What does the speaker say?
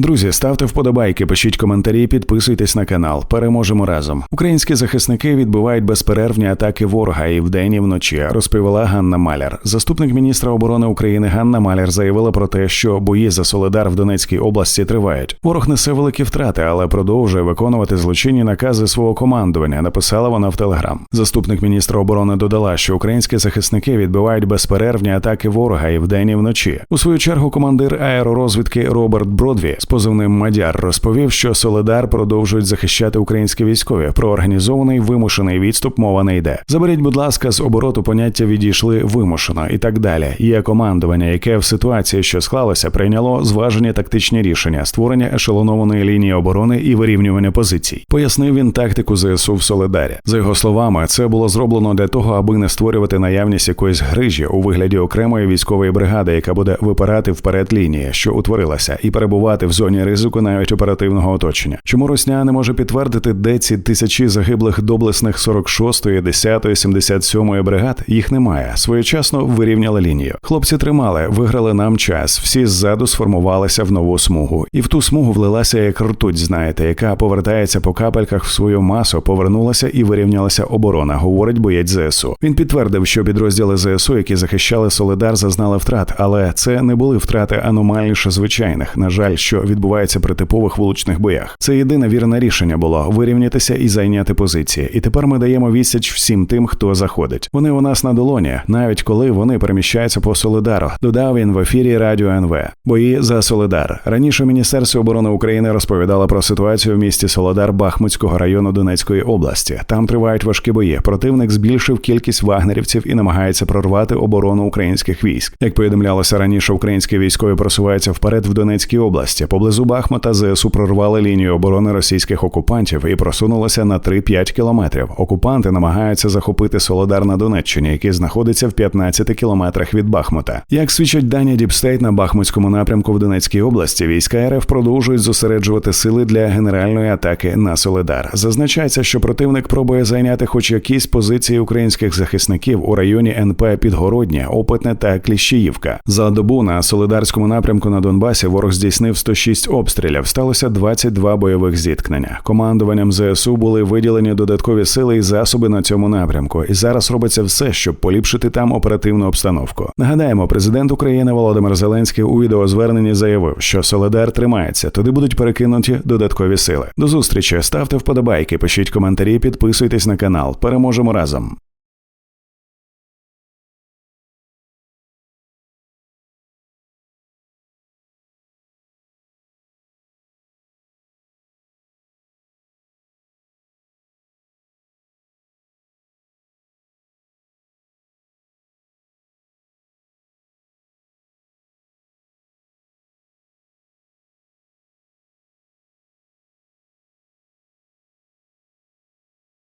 Друзі, ставте вподобайки, пишіть коментарі, підписуйтесь на канал. Переможемо разом. Українські захисники відбивають безперервні атаки ворога і вдень, і вночі, розповіла Ганна Маляр. Заступник міністра оборони України Ганна Маляр заявила про те, що бої за Солидар в Донецькій області тривають. Ворог несе великі втрати, але продовжує виконувати злочинні накази свого командування. Написала вона в телеграм. Заступник міністра оборони додала, що українські захисники відбивають безперервні атаки ворога і вдень, і вночі. У свою чергу командир аеророзвідки Роберт Бродві позивним Мадяр розповів, що Солидар продовжують захищати українські військові. Про організований вимушений відступ мова не йде. Заберіть, будь ласка, з обороту поняття відійшли вимушено і так далі. Є командування, яке в ситуації, що склалося, прийняло зважені тактичні рішення, створення ешелонованої лінії оборони і вирівнювання позицій. Пояснив він тактику ЗСУ в Солидарі. За його словами, це було зроблено для того, аби не створювати наявність якоїсь грижі у вигляді окремої військової бригади, яка буде випирати вперед лінії, що утворилася, і перебувати в зоні ризику навіть оперативного оточення. Чому Росня не може підтвердити, де ці тисячі загиблих доблесних 46-ї, 10-ї, 77-ї бригад? Їх немає. Своєчасно вирівняли лінію. Хлопці тримали, виграли нам час. Всі ззаду сформувалися в нову смугу, і в ту смугу влилася як ртуть, знаєте, яка повертається по капельках в свою масу, повернулася і вирівнялася оборона. Говорить боєць ЗСУ. Він підтвердив, що підрозділи ЗСУ, які захищали Солидар, зазнали втрат, але це не були втрати аномальніше звичайних. На жаль, що відбувається при типових вуличних боях. Це єдине вірне рішення було вирівнятися і зайняти позиції. І тепер ми даємо відсіч всім тим, хто заходить. Вони у нас на долоні, навіть коли вони переміщаються по Солидару. Додав він в ефірі Радіо НВ. Бої за Солидар. Раніше Міністерство оборони України розповідало про ситуацію в місті Солидар Бахмутського району Донецької області. Там тривають важкі бої. Противник збільшив кількість вагнерівців і намагається прорвати оборону українських військ. Як повідомлялося раніше, українські військові просуваються вперед в Донецькій області. Поблизу Бахмута ЗСУ прорвали лінію оборони російських окупантів і просунулися на 3-5 кілометрів. Окупанти намагаються захопити Солодар на Донеччині, який знаходиться в 15 кілометрах від Бахмута. Як свідчать дані Діпстейт на Бахмутському напрямку в Донецькій області, війська РФ продовжують зосереджувати сили для генеральної атаки на Солидар. Зазначається, що противник пробує зайняти хоч якісь позиції українських захисників у районі НП Підгородня, Опитне та Кліщіївка. За добу на Солидарському напрямку на Донбасі ворог здійснив 106 обстрілів. Сталося 22 бойових зіткнення. Командуванням ЗСУ були виділені додаткові сили і засоби на цьому напрямку. І зараз робиться все, щоб поліпшити там оперативну обстановку. Нагадаємо, президент України Володимир Зеленський у відеозверненні заявив, що Солидар тримається, туди будуть перекинуті додаткові сили. До зустрічі ставте вподобайки, пишіть коментарі, підписуйтесь на канал. Переможемо разом.